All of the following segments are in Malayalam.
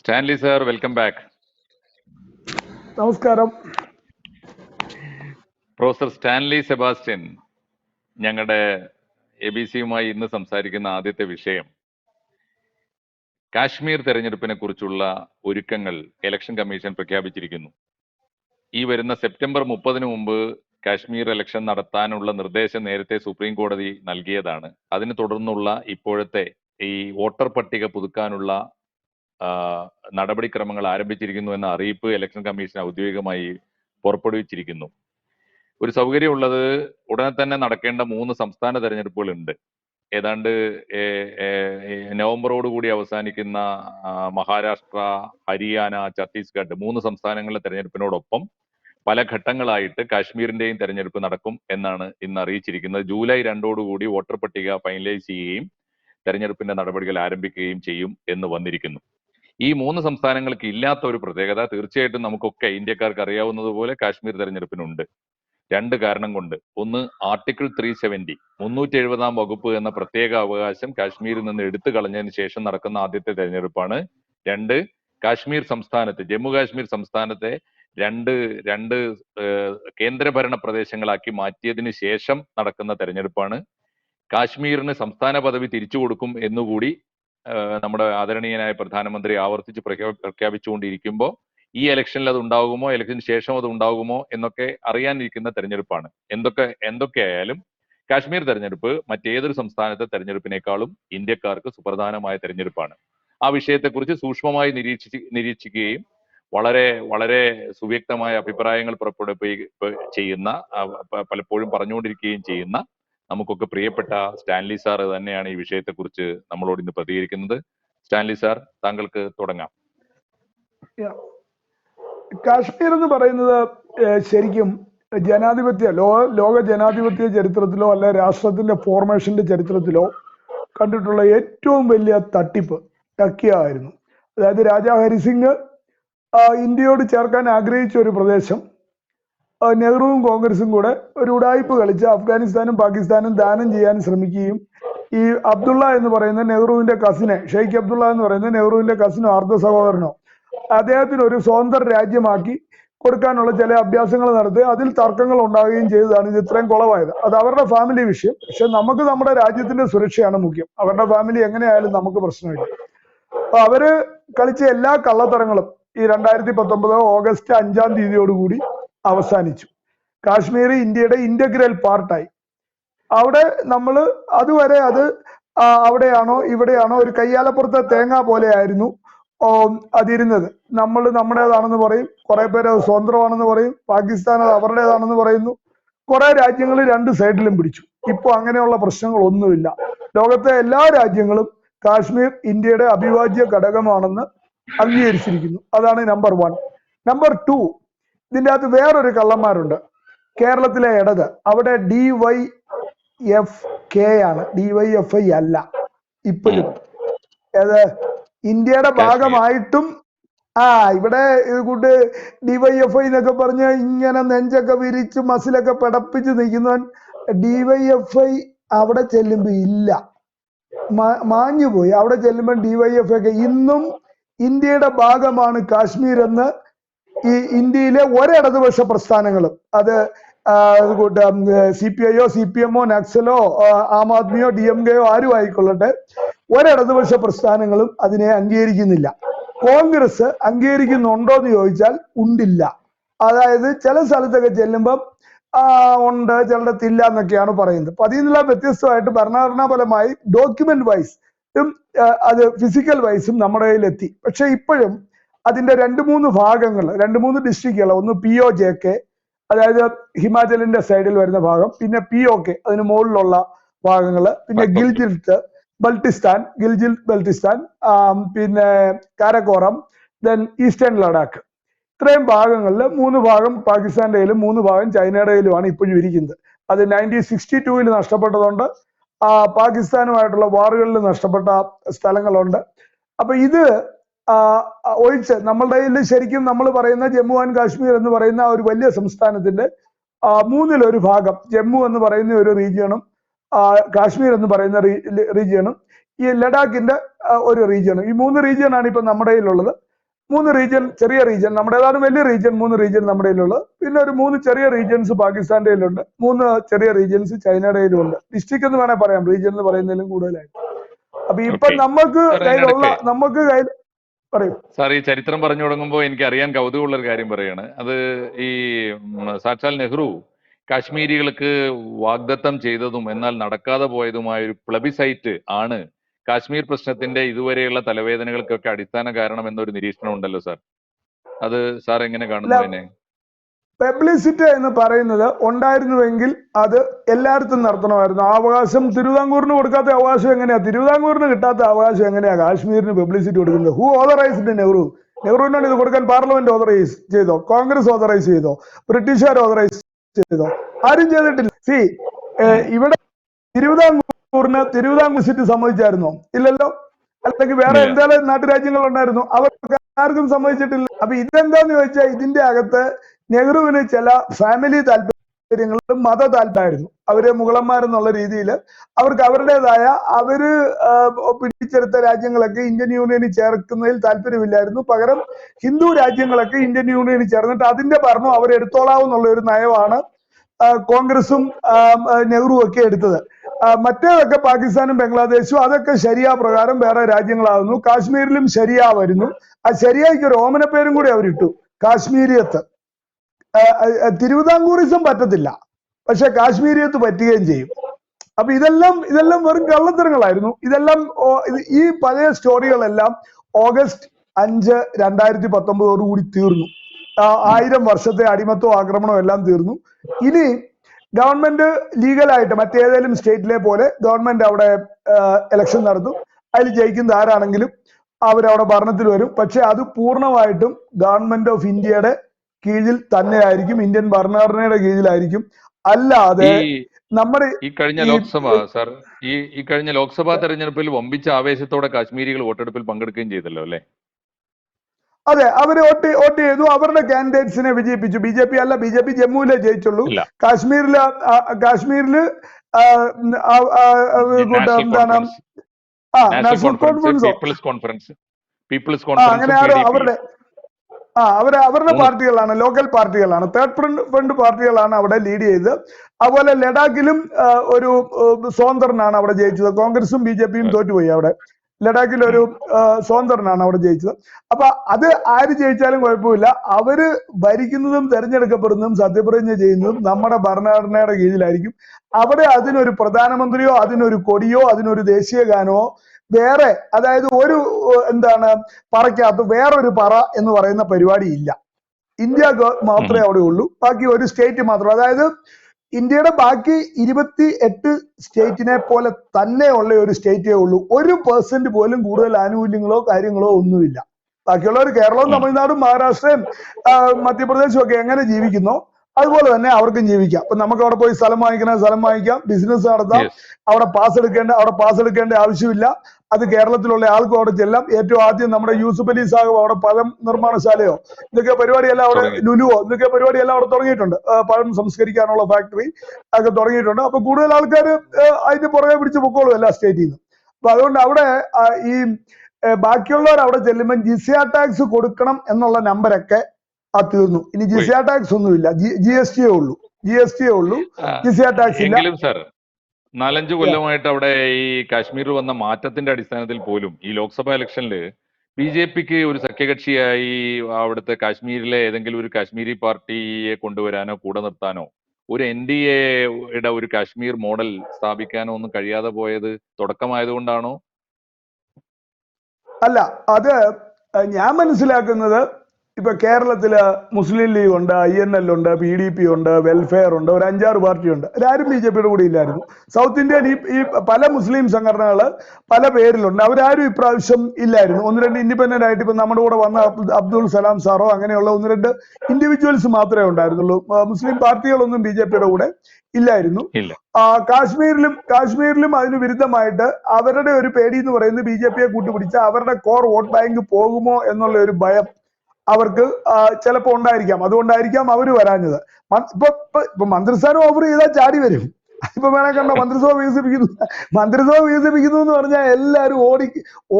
Stanley sir welcome back. നമസ്കാരം. പ്രൊഫസർ സ്റ്റാൻലി സെബാസ്റ്റ്യൻ ഞങ്ങളുടെ എ ബി സിയുമായി ഇന്ന് സംസാരിക്കുന്ന ആദ്യത്തെ വിഷയം കാശ്മീർ തെരഞ്ഞെടുപ്പിനെ കുറിച്ചുള്ള ഒരുക്കങ്ങൾ ഇലക്ഷൻ കമ്മീഷൻ പ്രഖ്യാപിച്ചിരിക്കുന്നു. ഈ വരുന്ന സെപ്റ്റംബർ മുപ്പതിന് മുമ്പ് കാശ്മീർ ഇലക്ഷൻ നടത്താനുള്ള നിർദ്ദേശം നേരത്തെ സുപ്രീം കോടതി നൽകിയതാണ്. അതിനെ തുടർന്നുള്ള ഇപ്പോഴത്തെ ഈ വോട്ടർ പട്ടിക പുതുക്കാനുള്ള നടപടിക്രമങ്ങൾ ആരംഭിച്ചിരിക്കുന്നു എന്ന അറിയിപ്പ് ഇലക്ഷൻ കമ്മീഷൻ ഔദ്യോഗികമായി പുറപ്പെടുവിച്ചിരിക്കുന്നു. ഒരു സൗകര്യമുള്ളത് ഉടനെ തന്നെ നടക്കേണ്ട മൂന്ന് സംസ്ഥാന തെരഞ്ഞെടുപ്പുകൾ ഉണ്ട് ഏതാണ്ട് നവംബറോടുകൂടി അവസാനിക്കുന്ന മഹാരാഷ്ട്ര ഹരിയാന ഛത്തീസ്ഗഡ് മൂന്ന് സംസ്ഥാനങ്ങളിലെ തെരഞ്ഞെടുപ്പിനോടൊപ്പം പല ഘട്ടങ്ങളായിട്ട് കാശ്മീരിന്റെയും തെരഞ്ഞെടുപ്പ് നടക്കും എന്നാണ് ഇന്ന് അറിയിച്ചിരിക്കുന്നത്. ജൂലൈ രണ്ടോടുകൂടി വോട്ടർ പട്ടിക ഫൈനലൈസ് ചെയ്യുകയും തെരഞ്ഞെടുപ്പിന്റെ നടപടികൾ ആരംഭിക്കുകയും ചെയ്യും എന്ന് വന്നിരിക്കുന്നു. ഈ മൂന്ന് സംസ്ഥാനങ്ങൾക്ക് ഇല്ലാത്ത ഒരു പ്രത്യേകത തീർച്ചയായിട്ടും നമുക്കൊക്കെ ഇന്ത്യക്കാർക്ക് അറിയാവുന്നതുപോലെ കാശ്മീർ തെരഞ്ഞെടുപ്പിനുണ്ട്. രണ്ട് കാരണം കൊണ്ട്. ഒന്ന് ആർട്ടിക്കിൾ ത്രീ സെവന്റി മുന്നൂറ്റി എഴുപതാം വകുപ്പ് എന്ന പ്രത്യേക അവകാശം കാശ്മീരിൽ നിന്ന് എടുത്തു കളഞ്ഞതിന് ശേഷം നടക്കുന്ന ആദ്യത്തെ തെരഞ്ഞെടുപ്പാണ്. രണ്ട് കാശ്മീർ സംസ്ഥാനത്ത് ജമ്മു കാശ്മീർ സംസ്ഥാനത്തെ രണ്ട് രണ്ട് കേന്ദ്രഭരണ പ്രദേശങ്ങളാക്കി മാറ്റിയതിന് ശേഷം നടക്കുന്ന തെരഞ്ഞെടുപ്പാണ്. കാശ്മീരിന് സംസ്ഥാന പദവി തിരിച്ചു കൊടുക്കും എന്നുകൂടി നമ്മുടെ ആദരണീയനായ പ്രധാനമന്ത്രി ആവർത്തിച്ച് പ്രഖ്യാ- പ്രഖ്യാപിച്ചുകൊണ്ടിരിക്കുമ്പോൾ ഈ ഇലക്ഷനിൽ അത് ഉണ്ടാകുമോ ഇലക്ഷന് ശേഷം അത് ഉണ്ടാകുമോ? എന്നൊക്കെ അറിയാനിരിക്കുന്ന തെരഞ്ഞെടുപ്പാണ്. എന്തൊക്കെ എന്തൊക്കെയായാലും കാശ്മീർ തെരഞ്ഞെടുപ്പ് മറ്റേതൊരു സംസ്ഥാനത്തെ തെരഞ്ഞെടുപ്പിനേക്കാളും ഇന്ത്യക്കാർക്ക് സുപ്രധാനമായ തെരഞ്ഞെടുപ്പാണ്. ആ വിഷയത്തെക്കുറിച്ച് സൂക്ഷ്മമായി നിരീക്ഷിച്ച് നിരീക്ഷിക്കുകയും വളരെ വളരെ സുവ്യക്തമായ അഭിപ്രായങ്ങൾ പുറപ്പെടുവിക്കുകയും ചെയ്യുന്ന പലപ്പോഴും പറഞ്ഞുകൊണ്ടിരിക്കുകയും ചെയ്യുന്ന നമുക്കൊക്കെ പ്രിയപ്പെട്ട സ്റ്റാൻലി സാർ തന്നെയാണ് ഈ വിഷയത്തെക്കുറിച്ച് നമ്മളോട് ഇന്ന് പ്രതികരിക്കുന്നത്. സ്റ്റാൻലി സാർ താങ്കൾക്ക് തുടങ്ങാം. കാശ്മീർ എന്ന് പറയുന്നത് ശരിക്കും ജനാധിപത്യ ലോക ലോക ജനാധിപത്യ ചരിത്രത്തിലോ അല്ലെ രാഷ്ട്രത്തിന്റെ ഫോർമേഷന്റെ ചരിത്രത്തിലോ കണ്ടിട്ടുള്ള ഏറ്റവും വലിയ തട്ടിപ്പ് ടക്കിയ ആയിരുന്നു. അതായത് രാജാ ഹരിസിംഗ് ഇന്ത്യയോട് ചേർക്കാൻ ആഗ്രഹിച്ച ഒരു പ്രദേശം നെഹ്റുവും കോൺഗ്രസും കൂടെ ഒരു ഉടായ്പ കളിച്ച് അഫ്ഗാനിസ്ഥാനും പാകിസ്ഥാനും ദാനം ചെയ്യാൻ ശ്രമിക്കുകയും ഈ അബ്ദുള്ള എന്ന് പറയുന്ന നെഹ്റുവിന്റെ കസിനെ ഷെയ്ഖ് അബ്ദുള്ള എന്ന് പറയുന്ന നെഹ്റുവിന്റെ കസിനോ അർദ്ധ സഹോദരനോ അദ്ദേഹത്തിന് ഒരു സ്വതന്ത്ര രാജ്യമാക്കി കൊടുക്കാനുള്ള ചില അഭ്യാസങ്ങൾ നടത്തി അതിൽ തർക്കങ്ങൾ ഉണ്ടാവുകയും ചെയ്തതാണ്. ഇത് ഇത്രയും കുളമായത് അത് അവരുടെ ഫാമിലി വിഷയം. പക്ഷെ നമുക്ക് നമ്മുടെ രാജ്യത്തിന്റെ സുരക്ഷയാണ് മുഖ്യം. അവരുടെ ഫാമിലി എങ്ങനെയായാലും നമുക്ക് പ്രശ്നമില്ല. അപ്പൊ അവർ കളിച്ച എല്ലാ കള്ളത്തരങ്ങളും ഈ രണ്ടായിരത്തി പത്തൊമ്പത് ഓഗസ്റ്റ് അഞ്ചാം തീയതിയോടുകൂടി അവസാനിച്ചു. കാശ്മീർ ഇന്ത്യയുടെ ഇന്റഗ്രൽ പാർട്ടായി. അവിടെ നമ്മൾ അതുവരെ അത് അവിടെയാണോ ഇവിടെയാണോ ഒരു കയ്യാലപ്പുറത്തെ തേങ്ങ പോലെയായിരുന്നു അതിരുന്നത്. നമ്മൾ നമ്മുടേതാണെന്ന് പറയും കുറെ പേര് അത് സ്വതന്ത്രമാണെന്ന് പറയും പാകിസ്ഥാൻ അത് അവരുടേതാണെന്ന് പറയുന്നു. കുറെ രാജ്യങ്ങൾ രണ്ട് സൈഡിലും പിടിച്ചു. ഇപ്പൊ അങ്ങനെയുള്ള പ്രശ്നങ്ങളൊന്നുമില്ല. ലോകത്തെ എല്ലാ രാജ്യങ്ങളും കാശ്മീർ ഇന്ത്യയുടെ അവിഭാജ്യ ഘടകമാണെന്ന് അംഗീകരിച്ചിരിക്കുന്നു. അതാണ് നമ്പർ വൺ. നമ്പർ ടു ഇതിന്റെ അകത്ത് വേറൊരു കള്ളന്മാരുണ്ട്. കേരളത്തിലെ ഇടത് അവിടെ ഡി വൈ എഫ് കെ ആണ്. ഡി വൈ എഫ് ഐ അല്ല. ഇപ്പോഴും. ഏത് ഇന്ത്യയുടെ ഭാഗമായിട്ടും ആ ഇവിടെ ഇത് കൂട്ട് ഐ എന്നൊക്കെ പറഞ്ഞ് ഇങ്ങനെ നെഞ്ചൊക്കെ വിരിച്ച് മസിലൊക്കെ പിടപ്പിച്ച് നിൽക്കുന്നവൻ ഡി വൈ എഫ് ഐ അവിടെ ചെല്ലുമ്പോ ഇല്ല. മാഞ്ഞുപോയി. മാഞ്ഞു പോയി അവിടെ ചെല്ലുമ്പോൾ ഐ ഒക്കെ ഇന്നും ഇന്ത്യയുടെ ഭാഗമാണ് കാശ്മീർ എന്ന് ഈ ഇന്ത്യയിലെ ഒരിടതുപക്ഷ പ്രസ്ഥാനങ്ങളും അത് സി പി ഐയോ സി പി എമ്മോ നക്സലോ ആ, ആദ്മിയോ ഡി എം കെയോ ആരും ആയിക്കൊള്ളട്ടെ ഒരിടതുപക്ഷ പ്രസ്ഥാനങ്ങളും അതിനെ അംഗീകരിക്കുന്നില്ല. കോൺഗ്രസ് അംഗീകരിക്കുന്നുണ്ടോ എന്ന് ചോദിച്ചാൽ ഉണ്ടില്ല. അതായത് ചില സ്ഥലത്തൊക്കെ ചെല്ലുമ്പം ഉണ്ട് ചിലയിടത്ത് ഇല്ല എന്നൊക്കെയാണ് പറയുന്നത്. അപ്പൊ അതിൽ നിന്നുള്ള വ്യത്യസ്തമായിട്ട് ഭരണഘടനാപരമായി ഡോക്യുമെന്റ് വൈസ് അത് ഫിസിക്കൽ വൈസും നമ്മുടെ കയ്യിലെത്തി. പക്ഷെ ഇപ്പോഴും അതിന്റെ രണ്ട് മൂന്ന് ഭാഗങ്ങൾ രണ്ട് മൂന്ന് ഡിസ്ട്രിക്റ്റുകൾ ഒന്ന് പി ഒ ജെ കെ അതായത് ഹിമാചലിന്റെ സൈഡിൽ വരുന്ന ഭാഗം. പിന്നെ പി ഒ കെ അതിന് മുകളിലുള്ള ഭാഗങ്ങൾ പിന്നെ ഗിൽജിൽത്ത് ബൾട്ടിസ്ഥാൻ ഗിൽജിൽ ബൾട്ടിസ്ഥാൻ പിന്നെ കാരക്കോറം ദെൻ ഈസ്റ്റേൺ ലഡാക്ക്. ഇത്രയും ഭാഗങ്ങളിൽ മൂന്ന് ഭാഗം പാകിസ്ഥാന്റെ കയ്യിലും മൂന്ന് ഭാഗം ചൈനയുടെ കയ്യിലുമാണ് ഇപ്പോഴും ഇരിക്കുന്നത്. അത് നയന്റീൻ സിക്സ്റ്റി ടൂവിൽ നഷ്ടപ്പെട്ടതുകൊണ്ട് ആ, പാകിസ്ഥാനുമായിട്ടുള്ള വാറുകളിൽ നഷ്ടപ്പെട്ട സ്ഥലങ്ങളുണ്ട്. അപ്പൊ ഇത് ഒഴിച്ച് നമ്മളുടെ കയ്യിൽ ശരിക്കും നമ്മൾ പറയുന്ന ജമ്മു ആൻഡ് കാശ്മീർ എന്ന് പറയുന്ന ഒരു വലിയ സംസ്ഥാനത്തിന്റെ മൂന്നിൽ മൂന്നിലൊരു ഭാഗം ജമ്മു എന്ന് പറയുന്ന ഒരു റീജിയണും കാശ്മീർ എന്ന് പറയുന്ന റീജിയണും ഈ ലഡാക്കിന്റെ ഒരു റീജിയണും ഈ മൂന്ന് റീജിയനാണ് ഇപ്പൊ നമ്മുടെ കയ്യിലുള്ളത്. മൂന്ന് റീജിയൻ ചെറിയ റീജിയൻ നമ്മുടേതാണ് വലിയ റീജിയൻ മൂന്ന് റീജിയൻ നമ്മുടെ കയ്യിലുള്ളത്. പിന്നെ ഒരു മൂന്ന് ചെറിയ റീജിയൻസ് പാകിസ്ഥാന്റെ കയ്യിലുണ്ട് മൂന്ന് ചെറിയ റീജിയൻസ് ചൈനയുടെ കയ്യിലുണ്ട്. ഡിസ്ട്രിക്ട് എന്ന് വേണേൽ പറയാം റീജിയൻ എന്ന് പറയുന്നതിലും കൂടുതലായിട്ട്. അപ്പൊ ഇപ്പൊ. നമുക്ക് കയ്യിലുള്ള നമുക്ക് കയ്യിൽ പറയൂ. സാർ ഈ ചരിത്രം പറഞ്ഞു തുടങ്ങുമ്പോൾ എനിക്ക് അറിയാൻ കൗതുകമുള്ള ഒരു കാര്യം പറയാണ്. അത് ഈ സാക്ഷാൽ നെഹ്റു കാശ്മീരികൾക്ക് വാഗ്ദത്തം ചെയ്തതും എന്നാൽ നടക്കാതെ പോയതുമായ ഒരു പ്ലബിസൈറ്റ് ആണ് കാശ്മീർ പ്രശ്നത്തിന്റെ ഇതുവരെയുള്ള തലവേദനകൾക്കൊക്കെ അടിസ്ഥാന കാരണം എന്നൊരു നിരീക്ഷണം ഉണ്ടല്ലോ സാർ. അത് സാർ എങ്ങനെ കാണുന്നു. അതിനെ? പബ്ലിസിറ്റി എന്ന് പറയുന്നത് ഉണ്ടായിരുന്നുവെങ്കിൽ അത് എല്ലായിടത്തും നടത്തണമായിരുന്നു. ആ അവകാശം തിരുവിതാംകൂറിന് കൊടുക്കാത്ത അവകാശം എങ്ങനെയാ? തിരുവിതാംകൂറിന് കിട്ടാത്ത അവകാശം എങ്ങനെയാ? കാശ്മീരിന് പബ്ലിസിറ്റി കൊടുക്കുന്നത്. ഹു ഓതറൈസ്ഡ് നെഹ്റു നെഹ്റുവിനാണ് ഇത് കൊടുക്കാൻ പാർലമെന്റ് ഓതറൈസ് ചെയ്തോ? കോൺഗ്രസ് ഓതറൈസ് ചെയ്തോ? ബ്രിട്ടീഷുകാർ ഓതറൈസ് ചെയ്തോ? ആരും ചെയ്തിട്ടില്ല. സി ഇവിടെ തിരുവിതാംകൂറിന് തിരുവിതാംകൂർ സിറ്റി സമ്മതിച്ചായിരുന്നോ? ഇല്ലല്ലോ. അല്ലെങ്കിൽ വേറെ എന്തായാലും നാട്ടുരാജ്യങ്ങൾ ഉണ്ടായിരുന്നു അവർക്ക് ആർക്കും സമ്മതിച്ചിട്ടില്ല. അപ്പൊ ഇതെന്താന്ന് ചോദിച്ചാൽ ഇതിന്റെ അകത്ത് നെഹ്റുവിന് ചില ഫാമിലി താല്പര്യങ്ങളും മത താല്പര്യമായിരുന്നു അവർ മുഗളന്മാരെന്നുള്ള രീതിയിൽ അവർക്ക് അവരുടേതായ അവർ പിടിച്ചെടുത്ത രാജ്യങ്ങളൊക്കെ ഇന്ത്യൻ യൂണിയനിൽ ചേർക്കുന്നതിൽ താല്പര്യമില്ലായിരുന്നു. പകരം ഹിന്ദു രാജ്യങ്ങളൊക്കെ ഇന്ത്യൻ യൂണിയനിൽ ചേർന്നിട്ട് അതിന്റെ ഭരണം അവരെടുത്തോളാവുന്നുള്ള ഒരു നയമാണ് കോൺഗ്രസും നെഹ്റുവും ഒക്കെ എടുത്തത്. മറ്റേതൊക്കെ പാകിസ്ഥാനും ബംഗ്ലാദേശും അതൊക്കെ ശരിയ പ്രകാരം വേറെ രാജ്യങ്ങളാകുന്നു കാശ്മീരിലും ശരിയ വരുന്നു. ആ ശരിയായിക്ക് ഒരു ഓമന പേരും കൂടി അവരിട്ടു. കാശ്മീരിയത്ത്. തിരുവിതാംകൂറിസം പറ്റത്തില്ല. പക്ഷെ കാശ്മീരിയത്ത് പറ്റുകയും ചെയ്യും. അപ്പൊ ഇതെല്ലാം ഇതെല്ലാം വെറും കള്ളത്തരങ്ങളായിരുന്നു. ഇതെല്ലാം ഈ പഴയ സ്റ്റോറികളെല്ലാം ഓഗസ്റ്റ് അഞ്ച് രണ്ടായിരത്തി പത്തൊമ്പതോടുകൂടി തീർന്നു. ആയിരം വർഷത്തെ അടിമത്തവും ആക്രമണവും എല്ലാം തീർന്നു. ഇനി ഗവൺമെന്റ് ലീഗലായിട്ട് മറ്റേതെങ്കിലും സ്റ്റേറ്റിലെ പോലെ ഗവൺമെന്റ് അവിടെ ഇലക്ഷൻ നടത്തും. അതിൽ ജയിക്കുന്ന ആരാണെങ്കിലും അവരവിടെ ഭരണത്തിൽ വരും. പക്ഷെ അത് പൂർണമായിട്ടും ഗവൺമെന്റ് ഓഫ് ഇന്ത്യയുടെ കീഴിൽ തന്നെയായിരിക്കും. ഇന്ത്യൻ ഭരണഘടനയുടെ കീഴിലായിരിക്കും. അല്ലാതെ നമ്മുടെ ഈ കഴിഞ്ഞ ലോക്സഭ സാർ ഈ ഈ കഴിഞ്ഞ ലോക്സഭാ തെരഞ്ഞെടുപ്പിൽ വമ്പിച്ച ആവേശത്തോടെ കാശ്മീരികൾ വോട്ടെടുപ്പിൽ പങ്കെടുക്കുകയും ചെയ്തല്ലോ അല്ലെ? അതെ അവർ വോട്ട് വോട്ട് ചെയ്തു. അവരുടെ കാൻഡിഡേറ്റ്സിനെ വിജയിപ്പിച്ചു. ബി ജെ പി അല്ല ബി ജെ പി ജമ്മുവിലെ ജയിച്ചുള്ളൂ. കാശ്മീരിൽ കാശ്മീരിൽ എന്താണ്? കോൺഫറൻസ്. ആ national conference people's conference. People's ആ അങ്ങനെ ആരോ അവരുടെ ആ അവർ അവരുടെ പാർട്ടികളാണ് ലോക്കൽ പാർട്ടികളാണ്. തേർഡ് ഫ്രണ്ട് ഫ്രണ്ട് പാർട്ടികളാണ് അവിടെ ലീഡ് ചെയ്തത്. അതുപോലെ ലഡാക്കിലും ഒരു സ്വതന്ത്രനാണ് അവിടെ ജയിച്ചത്. കോൺഗ്രസും ബി ജെ പിയും തോറ്റുപോയി അവിടെ. ലഡാക്കിൽ ഒരു സ്വതന്ത്രനാണ് അവിടെ ജയിച്ചത്. അപ്പൊ അത് ആര് ജയിച്ചാലും കുഴപ്പമില്ല. അവർ ഭരിക്കുന്നതും തെരഞ്ഞെടുക്കപ്പെടുന്നതും സത്യപ്രതിജ്ഞ ചെയ്യുന്നതും നമ്മുടെ ഭരണഘടനയുടെ കീഴിലായിരിക്കും. അവിടെ അതിനൊരു പ്രധാനമന്ത്രിയോ അതിനൊരു കൊടിയോ അതിനൊരു ദേശീയ ഗാനമോ വേറെ അതായത് ഒരു എന്താണ് പറയ്ക്കകത്ത് വേറൊരു പറ എന്ന് പറയുന്ന പരിപാടി ഇല്ല. ഇന്ത്യ മാത്രമേ അവിടെ ഉള്ളൂ. ബാക്കി ഒരു സ്റ്റേറ്റ് മാത്രം. അതായത് ഇന്ത്യയുടെ ബാക്കി ഇരുപത്തി എട്ട് സ്റ്റേറ്റിനെ പോലെ തന്നെ ഉള്ള ഒരു സ്റ്റേറ്റേ ഉള്ളൂ. ഒരു പെർസെന്റ് പോലും കൂടുതൽ ആനുകൂല്യങ്ങളോ കാര്യങ്ങളോ ഒന്നുമില്ല. ബാക്കിയുള്ളവർ കേരളവും. തമിഴ്നാടും മഹാരാഷ്ട്രയും മധ്യപ്രദേശും ഒക്കെ എങ്ങനെ ജീവിക്കുന്നു? അതുപോലെ തന്നെ അവർക്കും ജീവിക്കാം. അപ്പൊ നമുക്ക് അവിടെ പോയി സ്ഥലം വാങ്ങിക്കണ സ്ഥലം വാങ്ങിക്കാം ബിസിനസ് നടത്താം അവിടെ പാസ് എടുക്കേണ്ട അവിടെ പാസ് എടുക്കേണ്ട ആവശ്യമില്ല. അത് കേരളത്തിലുള്ള ആൾക്കും അവിടെ ചെല്ലാം. ഏറ്റവും ആദ്യം നമ്മുടെ യൂസുഫ് അലി സാഹിബ് അവിടെ പഴം നിർമ്മാണശാലയോ ഇതൊക്കെ പരിപാടിയെല്ലാം അവിടെ. ലുലുവോ ഇതൊക്കെ പരിപാടിയെല്ലാം അവിടെ തുടങ്ങിയിട്ടുണ്ട്. പഴം സംസ്കരിക്കാനുള്ള ഫാക്ടറി ഒക്കെ തുടങ്ങിയിട്ടുണ്ട്. അപ്പൊ കൂടുതൽ ആൾക്കാർ അതിന്റെ പുറകെ പിടിച്ച് പൊക്കോളും എല്ലാ സ്റ്റേറ്റിൽ നിന്ന് അപ്പൊ അതുകൊണ്ട് അവിടെ ഈ ബാക്കിയുള്ളവർ അവിടെ ചെല്ലുമ്പോൾ ജിസിയ ടാക്സ് കൊടുക്കണം എന്നുള്ള നമ്പരൊക്കെ ആ തീർന്നു. ഇനി ജിസിയ ടാക്സ് ഒന്നുമില്ല. ജി എസ് ടിയേ ഉള്ളൂ. ജി എസ് ടിയേ ഉള്ളൂ. ജിസിയ ടാക്സ് ഇല്ല. നാലഞ്ച് കൊല്ലമായിട്ട് അവിടെ ഈ കാശ്മീരിൽ വന്ന മാറ്റത്തിന്റെ അടിസ്ഥാനത്തിൽ പോലും ഈ ലോക്സഭാ ഇലക്ഷനിൽ ബി ജെ പിക്ക് ഒരു സഖ്യകക്ഷിയായി അവിടുത്തെ കാശ്മീരിലെ ഏതെങ്കിലും ഒരു കാശ്മീരി പാർട്ടിയെ കൊണ്ടുവരാനോ കൂടെ നിർത്താനോ ഒരു എൻ ഡി എയുടെ ഒരു കാശ്മീർ മോഡൽ സ്ഥാപിക്കാനോ ഒന്നും കഴിയാതെ പോയത് തുടക്കമായതുകൊണ്ടാണോ? അല്ല അത് ഞാൻ മനസ്സിലാക്കുന്നത് ഇപ്പൊ കേരളത്തിൽ മുസ്ലിം ലീഗ് ഉണ്ട് ഐ എൻ എൽ ഉണ്ട് പി ഡി പി ഉണ്ട് വെൽഫെയർ ഉണ്ട് ഒരു അഞ്ചാറ് പാർട്ടി ഉണ്ട്. അവരാരും ബി ജെ പിയുടെ കൂടെ ഇല്ലായിരുന്നു. സൗത്ത് ഇന്ത്യൻ ഈ ഈ പല മുസ്ലിം സംഘടനകൾ പല പേരിലുണ്ട്. അവരാരും ഇപ്രാവശ്യം ഇല്ലായിരുന്നു. ഒന്ന് രണ്ട് ഇൻഡിപെൻഡന്റ് ആയിട്ട് ഇപ്പൊ നമ്മുടെ കൂടെ വന്ന അബ്ദു- അബ്ദുൾ സലാം സാറോ അങ്ങനെയുള്ള ഒന്ന് രണ്ട് ഇൻഡിവിജ്വൽസ് മാത്രമേ ഉണ്ടായിരുന്നുള്ളൂ. മുസ്ലിം പാർട്ടികളൊന്നും ബി ജെ പിയുടെ കൂടെ ഇല്ലായിരുന്നു. കാശ്മീരിലും കാശ്മീരിലും അതിന് വിരുദ്ധമായിട്ട് അവരുടെ ഒരു പേടി എന്ന് പറയുന്നത് ബി ജെ പിയെ കൂട്ടുപിടിച്ച അവരുടെ കോർ വോട്ട് ബാങ്ക് പോകുമോ എന്നുള്ള ഒരു ഭയം അവർക്ക് ചിലപ്പോൾ ഉണ്ടായിരിക്കാം. അതുകൊണ്ടായിരിക്കാം അവർ വരാഞ്ഞത്. ഇപ്പൊ ഇപ്പൊ മന്ത്രിസ്ഥാനം ഓഫർ ചെയ്താൽ ചാടി വരും. ഇപ്പൊ വേണേ കണ്ട മന്ത്രിസഭ വികസിപ്പിക്കുന്നു. മന്ത്രിസഭ വികസിപ്പിക്കുന്നു എന്ന് പറഞ്ഞാൽ എല്ലാവരും ഓടി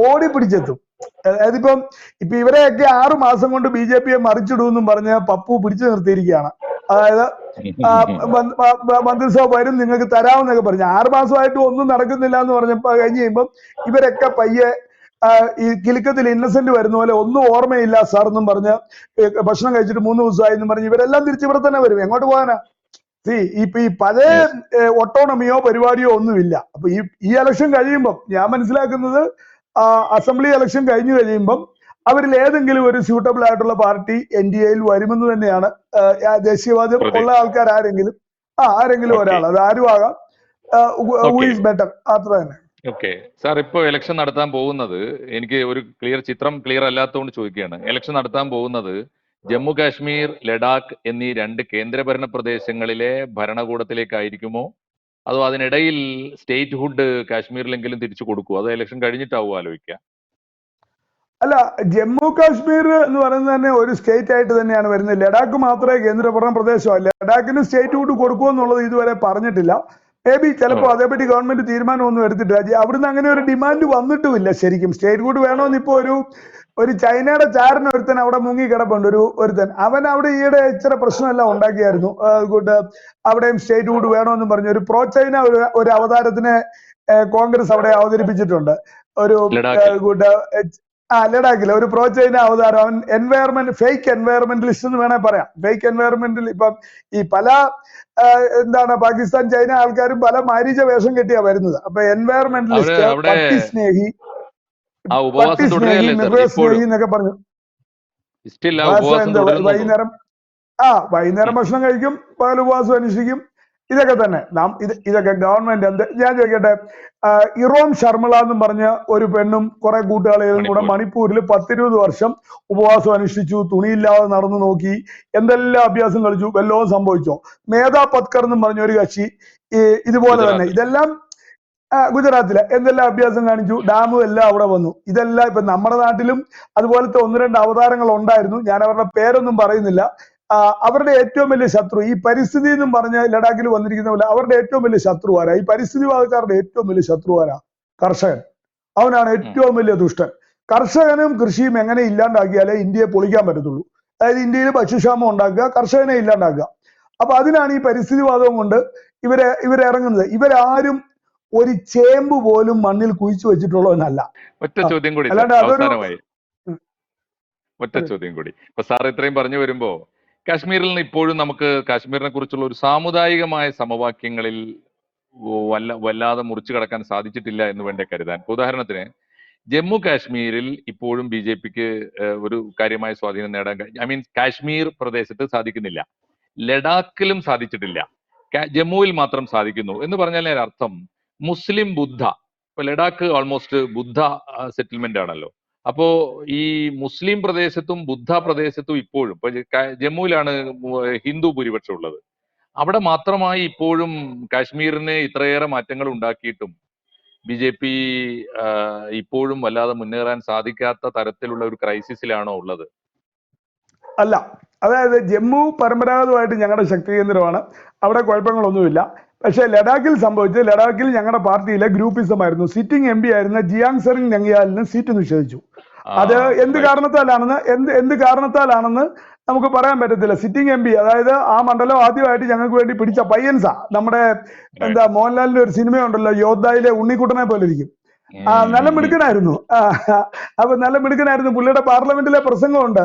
ഓടി പിടിച്ചെത്തും. അതായത് ഇപ്പം ഇപ്പൊ ഇവരെയൊക്കെ ആറു മാസം കൊണ്ട് ബി ജെ പിയെ മറിച്ചിടുമെന്നും പറഞ്ഞ് പപ്പു പിടിച്ചു നിർത്തിയിരിക്കുകയാണ്. അതായത് മന്ത്രിസഭ വരും നിങ്ങൾക്ക് തരാമെന്നൊക്കെ പറഞ്ഞു. ആറു മാസമായിട്ട് ഒന്നും നടക്കുന്നില്ല എന്ന് പറഞ്ഞപ്പോ കഴിഞ്ഞ് കഴിയുമ്പം ഇവരൊക്കെ പയ്യെ ഈ കിലുക്കത്തിൽ ഇന്നസെന്റ് വരുന്ന പോലെ ഒന്നും ഓർമ്മയില്ല സാർ എന്നും പറഞ്ഞ് ഭക്ഷണം കഴിച്ചിട്ട് മൂന്ന് ദിവസമായി എന്നും പറഞ്ഞ് ഇവരെല്ലാം തിരിച്ച് ഇവിടെ തന്നെ വരും. എങ്ങോട്ട് പോകാനാ? സി ഇപ്പൊ ഈ പഴയ ഒട്ടോണമിയോ പരിപാടിയോ ഒന്നുമില്ല. അപ്പൊ ഈ ഈ ഇലക്ഷൻ കഴിയുമ്പം ഞാൻ മനസ്സിലാക്കുന്നത് അസംബ്ലി ഇലക്ഷൻ കഴിഞ്ഞു കഴിയുമ്പം അവരിൽ ഏതെങ്കിലും ഒരു സ്യൂട്ടബിൾ ആയിട്ടുള്ള പാർട്ടി എൻ ഡി എയിൽ വരുമെന്ന് തന്നെയാണ് ദേശീയവാദം ഉള്ള ആൾക്കാർ ആരെങ്കിലും ആ ആരെങ്കിലും ഒരാൾ അത് ആരും ആകാം ഹു. ഈസ് ബെറ്റർ അത്ര തന്നെ. ഓക്കെ സാർ ഇപ്പോ ഇലക്ഷൻ നടത്താൻ പോകുന്നത് എനിക്ക് ഒരു ക്ലിയർ ചിത്രം ക്ലിയർ അല്ലാത്തതുകൊണ്ട് ചോദിക്കുകയാണ് ഇലക്ഷൻ നടത്താൻ പോകുന്നത് ജമ്മു കാശ്മീർ ലഡാക്ക് എന്നീ രണ്ട് കേന്ദ്രഭരണ പ്രദേശങ്ങളിലെ ഭരണകൂടത്തിലേക്കായിരിക്കുമോ? അതോ അതിനിടയിൽ സ്റ്റേറ്റ് ഹുഡ് കാശ്മീരിലെങ്കിലും തിരിച്ചു കൊടുക്കുമോ അതോ ഇലക്ഷൻ കഴിഞ്ഞിട്ടാവും ആലോചിക്കുക? അല്ല ജമ്മു കാശ്മീർ എന്ന് പറയുന്നത് തന്നെ ഒരു സ്റ്റേറ്റ് ആയിട്ട് തന്നെയാണ് വരുന്നത്. ലഡാക്ക് മാത്രമേ കേന്ദ്രഭരണ പ്രദേശമല്ല ലഡാക്കിന് സ്റ്റേറ്റ് ഹുഡ് കൊടുക്കുമെന്നുള്ളത് ഇതുവരെ പറഞ്ഞിട്ടില്ല. മേ ബി ചിലപ്പോൾ. അതേപറ്റി ഗവൺമെന്റ് തീരുമാനമൊന്നും എടുത്തിട്ടില്ല. അവിടുന്ന് അങ്ങനെ ഒരു ഡിമാൻഡ് വന്നിട്ടുമില്ല ശരിക്കും. സ്റ്റേറ്റ് കൂട്ട് വേണമെന്ന് ഇപ്പൊ ഒരു ഒരു ചൈനയുടെ ചാരൻ ഒരുത്തൻ അവിടെ മുങ്ങി കിടപ്പുണ്ട്. ഒരു ഒരുത്തൻ. അവൻ അവിടെ ഈയിടെ ഇച്ചിരി പ്രശ്നമെല്ലാം ഉണ്ടാക്കിയായിരുന്നു. കൂട്ട് അവിടെയും സ്റ്റേറ്റ് കൂട്ട് വേണമെന്ന് പറഞ്ഞു. ഒരു പ്രോ ചൈന ഒരു ഒരു അവതാരത്തിനെ കോൺഗ്രസ് അവിടെ അവതരിപ്പിച്ചിട്ടുണ്ട്. ഒരു. കൂട്ട് ആ ലഡാക്കിൽ ഒരു പ്രോ ചൈന അവതാരം. അവൻ എൻവയറമെന്റ് ഫേക്ക് എൻവയറമെന്റലിസ്റ്റ് എന്ന് വേണേ പറയാം. ഫേക്ക് എൻവയറമെന്റൽ ഇപ്പം ഈ പല എന്താണ് പാകിസ്ഥാൻ ചൈന ആൾക്കാരും പല മാരീച വേഷം കെട്ടിയാ വരുന്നത്. അപ്പൊ എൻവയറമെന്റലിസ്റ്റ് പട്ടി സ്നേഹി ആ പട്ടി സ്നേഹി തുടരുകയല്ലേ സാർ മൃഗ സ്നേഹി എന്നൊക്കെ പറഞ്ഞു. വൈകുന്നേരം ആ വൈകുന്നേരം ഭക്ഷണം കഴിക്കും പകൽ ഉപവാസം അനുഷ്ഠിക്കും. ഇതൊക്കെ തന്നെ. നാം ഇത് ഇതൊക്കെ ഗവൺമെന്റ് എന്ത്? ഞാൻ ചോദിക്കട്ടെ ഇറോം ശർമിള എന്നും പറഞ്ഞ ഒരു പെണ്ണും കുറെ കൂട്ടുകാളികളും കൂടെ. മണിപ്പൂരിൽ. പത്തിരുപത് വർഷം ഉപവാസം അനുഷ്ഠിച്ചു തുണിയില്ലാതെ നടന്നു നോക്കി എന്തെല്ലാം അഭ്യാസം കളിച്ചു വല്ലതും സംഭവിച്ചോ? മേധാ പത്കർ എന്നും പറഞ്ഞ ഒരു കക്ഷി ഇതുപോലെ തന്നെ. ഇതെല്ലാം ഗുജറാത്തിൽ എന്തെല്ലാം അഭ്യാസം കാണിച്ചു? ഡാമും എല്ലാം അവിടെ വന്നു. ഇതെല്ലാം ഇപ്പൊ നമ്മുടെ നാട്ടിലും അതുപോലത്തെ ഒന്ന് രണ്ട് അവതാരങ്ങൾ ഉണ്ടായിരുന്നു. ഞാൻ അവരുടെ പേരൊന്നും പറയുന്നില്ല. അവരുടെ ഏറ്റവും വലിയ ശത്രു ഈ പരിസ്ഥിതി എന്നും പറഞ്ഞ് ലഡാക്കിൽ വന്നിരിക്കുന്ന പോലെ അവരുടെ ഏറ്റവും വലിയ ശത്രു ആരാ ഈ പരിസ്ഥിതിവാദക്കാരുടെ ഏറ്റവും വലിയ ശത്രു ആരാ കർഷകൻ. അവനാണ് ഏറ്റവും വലിയ ദുഷ്ടൻ. കർഷകനും കൃഷിയും എങ്ങനെ ഇല്ലാണ്ടാക്കിയാലേ ഇന്ത്യയെ പൊളിക്കാൻ പറ്റത്തുള്ളൂ. അതായത് ഇന്ത്യയിൽ ഭക്ഷ്യക്ഷാമം ഉണ്ടാക്കുക കർഷകനെ ഇല്ലാണ്ടാക്കുക. അപ്പൊ അതിനാണ് ഈ പരിസ്ഥിതിവാദവും കൊണ്ട് ഇവരെ ഇവരിറങ്ങുന്നത് ഇവരാരും ഒരു ചേമ്പ് പോലും മണ്ണിൽ കുഴിച്ചു വെച്ചിട്ടുള്ളവനല്ല ഒറ്റ ചോദ്യം കൂടി അല്ലാണ്ട് അതൊരു- ഒറ്റ ചോദ്യം കൂടി. ഇപ്പൊ സാർ ഇത്രയും പറഞ്ഞു വരുമ്പോ കാശ്മീരിൽ നിന്ന് ഇപ്പോഴും നമുക്ക് കാശ്മീരിനെ കുറിച്ചുള്ള ഒരു സാമുദായികമായ സമവാക്യങ്ങളിൽ വല്ല വല്ലാതെ മുറിച്ചു കടക്കാൻ സാധിച്ചിട്ടില്ല എന്ന് വേണ്ട കരുതാൻ. ഉദാഹരണത്തിന് ജമ്മു കാശ്മീരിൽ ഇപ്പോഴും ബി ജെ പിക്ക് ഒരു കാര്യമായ സ്വാധീനം നേടാൻ ഐ മീൻ കാശ്മീർ പ്രദേശത്ത് സാധിക്കുന്നില്ല. ലഡാക്കിലും സാധിച്ചിട്ടില്ല. ജമ്മുവിൽ മാത്രം സാധിക്കുന്നു. എന്ന് പറഞ്ഞാൽ അർത്ഥം മുസ്ലിം ബുദ്ധ ഇപ്പൊ ലഡാക്ക് ഓൾമോസ്റ്റ് ബുദ്ധ സെറ്റിൽമെന്റ് ആണല്ലോ. അപ്പോ ഈ മുസ്ലിം പ്രദേശത്തും ബുദ്ധ പ്രദേശത്തും ഇപ്പോഴും ഇപ്പൊ ജമ്മുവിലാണ് ഹിന്ദു ഭൂരിപക്ഷം ഉള്ളത്. അവിടെ മാത്രമായി ഇപ്പോഴും കാശ്മീരിന് ഇത്രയേറെ മാറ്റങ്ങൾ ഉണ്ടാക്കിയിട്ടും ബി ജെ പി ഇപ്പോഴും വല്ലാതെ മുന്നേറാൻ സാധിക്കാത്ത തരത്തിലുള്ള ഒരു ക്രൈസിസിലാണോ ഉള്ളത്? അല്ല. അതായത് ജമ്മു പരമ്പരാഗതമായിട്ട് ഞങ്ങളുടെ ശക്തി കേന്ദ്രമാണ് അവിടെ കുഴപ്പങ്ങളൊന്നുമില്ല. പക്ഷേ ലഡാക്കിൽ സംഭവിച്ചത് ലഡാക്കിൽ ഞങ്ങളുടെ പാർട്ടിയിലെ ഗ്രൂപ്പിസമായിരുന്നു. സിറ്റിംഗ് എം പി ആയിരുന്ന ജിയാങ് സെറിംഗ് നെങ്യാലിന് സീറ്റ് നിഷേധിച്ചു. അത് എന്ത്. കാരണത്താലാണെന്ന് എന്ത് എന്ത് കാരണത്താലാണെന്ന് നമുക്ക് പറയാൻ പറ്റത്തില്ല. സിറ്റിംഗ് എം പി അതായത് ആ മണ്ഡലം ആദ്യമായിട്ട് ഞങ്ങൾക്ക് വേണ്ടി പിടിച്ച പയ്യൻസാ നമ്മുടെ എന്താ മോഹൻലാലിന്റെ ഒരു സിനിമയുണ്ടല്ലോ യോദ്ധായിലെ ഉണ്ണിക്കുട്ടനെ പോലെ ഇരിക്കും. ആ നല്ല മിടുക്കനായിരുന്നു. അപ്പൊ നല്ല മിടുക്കനായിരുന്നു. പുള്ളിയുടെ പാർലമെന്റിലെ പ്രസംഗമുണ്ട്.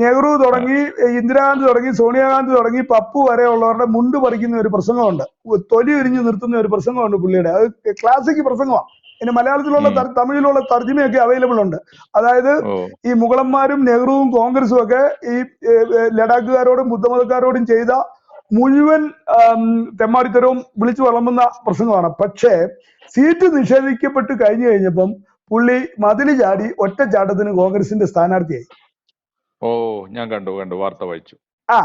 നെഹ്റു തുടങ്ങി ഇന്ദിരാഗാന്ധി തുടങ്ങി സോണിയാഗാന്ധി തുടങ്ങി പപ്പു വരെ ഉള്ളവരുടെ മുണ്ട് പറിക്കുന്ന ഒരു പ്രസംഗമുണ്ട്. തൊലി ഉരിഞ്ഞു നിർത്തുന്ന ഒരു പ്രസംഗമുണ്ട് പുള്ളിയുടെ. അത് ക്ലാസിക് പ്രസംഗമാണ് പിന്നെ മലയാളത്തിലുള്ള തമിഴിലുള്ള തർജമയൊക്കെ അവൈലബിൾ ഉണ്ട്. അതായത് ഈ മുഗളന്മാരും നെഹ്റുവും കോൺഗ്രസും ഒക്കെ ഈ ലഡാക്കുകാരോടും ബുദ്ധമതക്കാരോടും ചെയ്ത മുഴുവൻ തെമ്മാടിത്തരവും വിളിച്ചു വളമ്പുന്ന പ്രസംഗമാണ് പക്ഷേ സീറ്റ് നിഷേധിക്കപ്പെട്ട് കഴിഞ്ഞു കഴിഞ്ഞപ്പം പുള്ളി മതിൽ ചാടി ഒറ്റ ചാട്ടത്തിന് കോൺഗ്രസിന്റെ സ്ഥാനാർത്ഥിയായി. ഓ ഞാൻ കണ്ടു കണ്ടു. വാർത്ത വായിച്ചു. ആ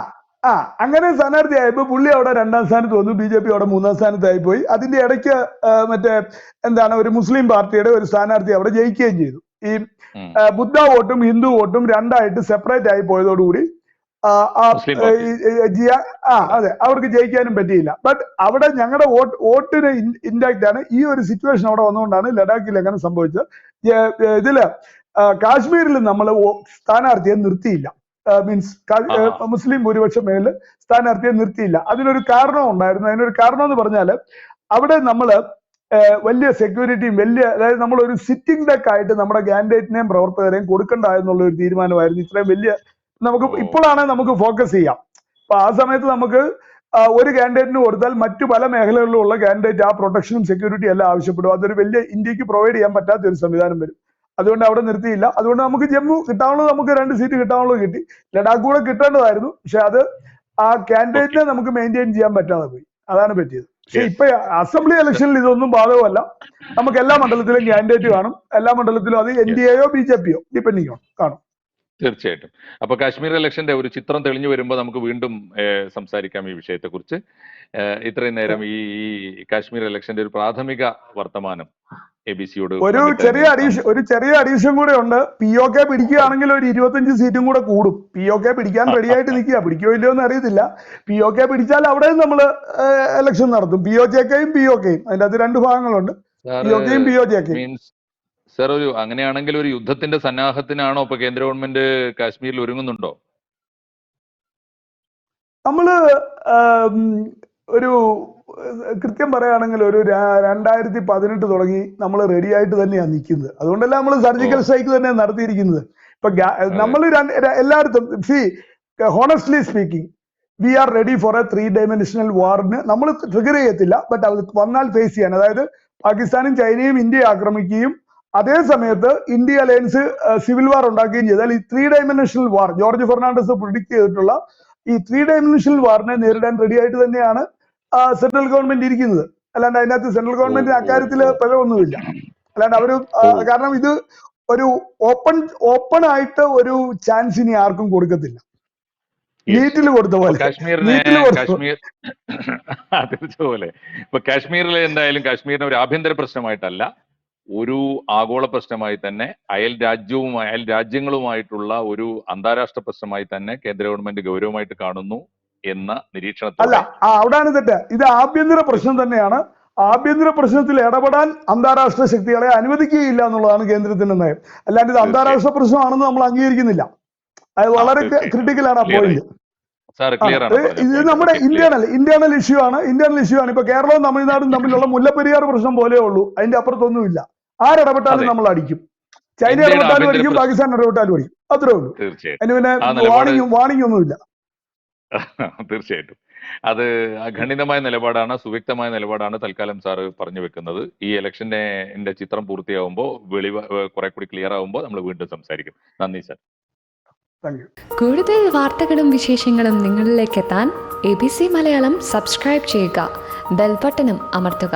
ആ അങ്ങനെ സ്ഥാനാർത്ഥിയായപ്പോ പുള്ളി അവിടെ രണ്ടാം സ്ഥാനത്ത് വന്നു. ബി ജെ പി അവിടെ മൂന്നാം സ്ഥാനത്തായി പോയി അതിന്റെ ഇടയ്ക്ക് മറ്റേ എന്താണ് ഒരു മുസ്ലിം പാർട്ടിയുടെ ഒരു സ്ഥാനാർത്ഥി അവിടെ ജയിക്കുകയും ചെയ്തു. ഈ ബുദ്ധ വോട്ടും ഹിന്ദു വോട്ടും രണ്ടായിട്ട് സെപ്പറേറ്റ് ആയി പോയതോടുകൂടി ജിയ- ആ അതെ അവർക്ക് ജയിക്കാനും പറ്റിയില്ല. ബട്ട് അവിടെ ഞങ്ങളുടെ വോട്ട് വോട്ടിന് ഇൻഡാക്ട് ആണ്. ഈ ഒരു സിറ്റുവേഷൻ അവിടെ വന്നുകൊണ്ടാണ് ലഡാക്കിൽ എങ്ങനെ സംഭവിച്ചത്. ഇതിൽ കാശ്മീരിൽ നമ്മൾ സ്ഥാനാർത്ഥിയെ നിർത്തിയില്ല. മീൻസ് മുസ്ലിം ഭൂരിപക്ഷം മേലിൽ സ്ഥാനാർത്ഥിയെ നിർത്തിയില്ല. അതിനൊരു കാരണം ഉണ്ടായിരുന്നു. അതിനൊരു കാരണം എന്ന് പറഞ്ഞാൽ അവിടെ നമ്മൾ വലിയ സെക്യൂരിറ്റിയും വലിയ അതായത് നമ്മൾ ഒരു സിറ്റിംഗ് ഡെക്ക് ആയിട്ട് നമ്മുടെ കാൻഡിഡേറ്റിനെയും പ്രവർത്തകരെയും കൊടുക്കണ്ട എന്നുള്ള ഒരു തീരുമാനമായിരുന്നു. ഇത്രയും വലിയ നമുക്ക് ഇപ്പോളാണ് ഇപ്പോഴാണ് നമുക്ക് ഫോക്കസ് ചെയ്യാം. അപ്പൊ ആ സമയത്ത് നമുക്ക് ഒരു കാൻഡിഡേറ്റിന് കൊടുത്താൽ മറ്റു പല മേഖലകളിലുള്ള കാൻഡിഡേറ്റ് ആ പ്രൊട്ടക്ഷനും സെക്യൂരിറ്റി എല്ലാം ആവശ്യപ്പെടും. അതൊരു വലിയ ഇന്ത്യയ്ക്ക് പ്രൊവൈഡ് ചെയ്യാൻ പറ്റാത്ത ഒരു സംവിധാനം വരും. അതുകൊണ്ട് അവിടെ നിർത്തിയില്ല. അതുകൊണ്ട് നമുക്ക് ജമ്മു കിട്ടാനുള്ളത് നമുക്ക് രണ്ട് സീറ്റ് കിട്ടാനുള്ളത് കിട്ടി. ലഡാക്ക് കൂടെ കിട്ടേണ്ടതായിരുന്നു. പക്ഷെ അത് ആ കാൻഡിഡേറ്റിനെ നമുക്ക് മെയിന്റെയിൻ ചെയ്യാൻ പറ്റാതെ പോയി. അതാണ് പറ്റിയത്. പക്ഷെ. ഇപ്പൊ അസംബ്ലി ഇലക്ഷനിൽ ഇതൊന്നും ബാധകമല്ല. നമുക്ക് എല്ലാ മണ്ഡലത്തിലും കാൻഡിഡേറ്റ് കാണും. എല്ലാ മണ്ഡലത്തിലും അത് എൻ ഡി എയോ ബി ജെ പിയോ ഡിപ്പെൻഡിങ് കാണും. തീർച്ചയായിട്ടും. അപ്പൊ കാശ്മീർ ഇലക്ഷന്റെ ഒരു ചിത്രം തെളിഞ്ഞു വരുമ്പോൾ നമുക്ക് വീണ്ടും സംസാരിക്കാം ഈ വിഷയത്തെക്കുറിച്ച്. കുറിച്ച് ഇത്രയും നേരം ഈ ഈ കാശ്മീർ ഇലക്ഷന്റെ ഒരു പ്രാഥമിക വർത്തമാനം എ ബി സിയോട് ഒരു ചെറിയ അഡീഷൻ ഒരു ചെറിയ അഡീഷൻ കൂടെ ഉണ്ട്. പി ഒ കെ പിടിക്കുകയാണെങ്കിൽ ഒരു ഇരുപത്തഞ്ച് സീറ്റും കൂടെ കൂടും. പി ഒ കെ പിടിക്കാൻ റെഡി ആയിട്ട് നിൽക്കുക. പിടിക്കോ ഇല്ലയോ എന്ന് അറിയത്തില്ല. പി ഒ കെ പിടിച്ചാൽ അവിടെയും നമ്മൾ ഇലക്ഷൻ നടത്തും. പി ഒ ജെ കെയും പി ഒ കെയും. അതിന്റെ അത് രണ്ട് ഭാഗങ്ങളുണ്ട്. പി ഒ കെയും പി ഒ ജെ കെയും. മീൻസ് സർ ഒരു അങ്ങനെയാണെങ്കിൽ ഒരു യുദ്ധത്തിന്റെ സന്നാഹത്തിനാണോ ഇപ്പൊ കേന്ദ്ര ഗവൺമെന്റ് കാശ്മീരിൽ ഒരുങ്ങുന്നുണ്ടോ? നമ്മൾ ഒരു കൃത്യം പറയുകയാണെങ്കിൽ ഒരു രണ്ടായിരത്തി പതിനെട്ട് തുടങ്ങി നമ്മൾ റെഡി ആയിട്ട് തന്നെയാണ് നിൽക്കുന്നത്. അതുകൊണ്ടല്ല നമ്മൾ സർജിക്കൽ സ്ട്രൈക്ക് തന്നെ നടത്തിയിരിക്കുന്നത്. ഇപ്പൊ നമ്മൾ എല്ലായിടത്തും see honestly speaking we are ready for a three dimensional വാറിന് നമ്മൾ ട്രിഗർ ചെയ്യത്തില്ല ബട്ട് അത് വന്നാൽ ഫേസ് ചെയ്യാൻ. അതായത് പാകിസ്ഥാനും ചൈനയും ഇന്ത്യയെ ആക്രമിക്കുകയും അതേ സമയത്ത് ഇന്ത്യ അലയൻസ് സിവിൽ വാർ ഉണ്ടാക്കുകയും ചെയ്താൽ ഈ three dimensional war George Fernandes predict ചെയ്തിട്ടുള്ള ഈ ത്രീ ഡയമെൻഷണൽ വാറിനെ നേരിടാൻ റെഡി ആയിട്ട് തന്നെയാണ് സെൻട്രൽ ഗവൺമെന്റ് ഇരിക്കുന്നത്. അല്ലാണ്ട് അതിനകത്ത് സെൻട്രൽ ഗവൺമെന്റിന് അക്കാര്യത്തിൽ. പിഴവൊന്നുമില്ല. അല്ലാണ്ട് അവർ കാരണം ഇത് ഒരു ഓപ്പൺ ഓപ്പൺ ആയിട്ട് ഒരു ചാൻസ് ഇനി ആർക്കും കൊടുക്കത്തില്ല. നീറ്റിൽ കൊടുത്ത പോലെ. കാശ്മീരിനെ കാശ്മീർ ഇപ്പൊ കാശ്മീരിൽ എന്തായാലും കാശ്മീരിന് ഒരു ആഭ്യന്തര പ്രശ്നമായിട്ടല്ല. ഒരു ആഗോള പ്രശ്നമായി തന്നെ അയൽ രാജ്യവുമായി അയൽ രാജ്യങ്ങളുമായിട്ടുള്ള ഒരു അന്താരാഷ്ട്ര പ്രശ്നമായി തന്നെ കേന്ദ്ര ഗവൺമെന്റ് ഗൗരവമായിട്ട് കാണുന്നു എന്ന അല്ല അവിടെയാണ് തെറ്റ്. ഇത് ആഭ്യന്തര പ്രശ്നം തന്നെയാണ്. ആഭ്യന്തര പ്രശ്നത്തിൽ ഇടപെടാൻ അന്താരാഷ്ട്ര ശക്തികളെ അനുവദിക്കുകയില്ല എന്നുള്ളതാണ് കേന്ദ്രത്തിന്റെ നയം. അല്ലാണ്ട് ഇത് അന്താരാഷ്ട്ര പ്രശ്നമാണെന്ന് നമ്മൾ അംഗീകരിക്കുന്നില്ല. അത് വളരെ ആണ് ആ. പോയിന്റ് ഇത് നമ്മുടെ. ഇന്റേണൽ ഇന്റേണൽ ഇഷ്യൂ ആണ്. ഇന്റേണൽ ഇഷ്യൂ ആണ്. ഇപ്പൊ കേരളവും തമിഴ്നാടും തമ്മിലുള്ള മുല്ലപ്പെരിയാർ പ്രശ്നം പോലെ ഉള്ളൂ. അതിന്റെ അപ്പുറത്തൊന്നുമില്ല. ആരിടപെട്ടാലും നമ്മൾ അടിക്കും ചൈന ഇടപെട്ടാലും അടിക്കും പാകിസ്ഥാൻ ഇടപെട്ടാലും അടിക്കും. അത്രേ ഉള്ളൂ. തീർച്ചയായും അതിന് പിന്നെ വാണിംഗും വാണിംഗ് ഒന്നുമില്ല തീർച്ചയായിട്ടും. അത് ഖണ്ഡിതമായ നിലപാടാണ് സുവ്യക്തമായ നിലപാടാണ് തൽക്കാലം സാറ് പറഞ്ഞു വെക്കുന്നത്. ഈ ഇലക്ഷന്റെ ന്റെ ചിത്രം പൂർത്തിയാവുമ്പോൾ വെളിവ് കുറെ കൂടി ക്ലിയർ ആവുമ്പോൾ നമ്മൾ വീണ്ടും സംസാരിക്കും. നന്ദി സാർ കൂടുതൽ വാർത്തകളും വിശേഷങ്ങളും നിങ്ങളിലേക്ക് എത്താൻ A B C Malayalam subscribe ചെയ്യുക. ബെൽബട്ടനും അമർത്തുക.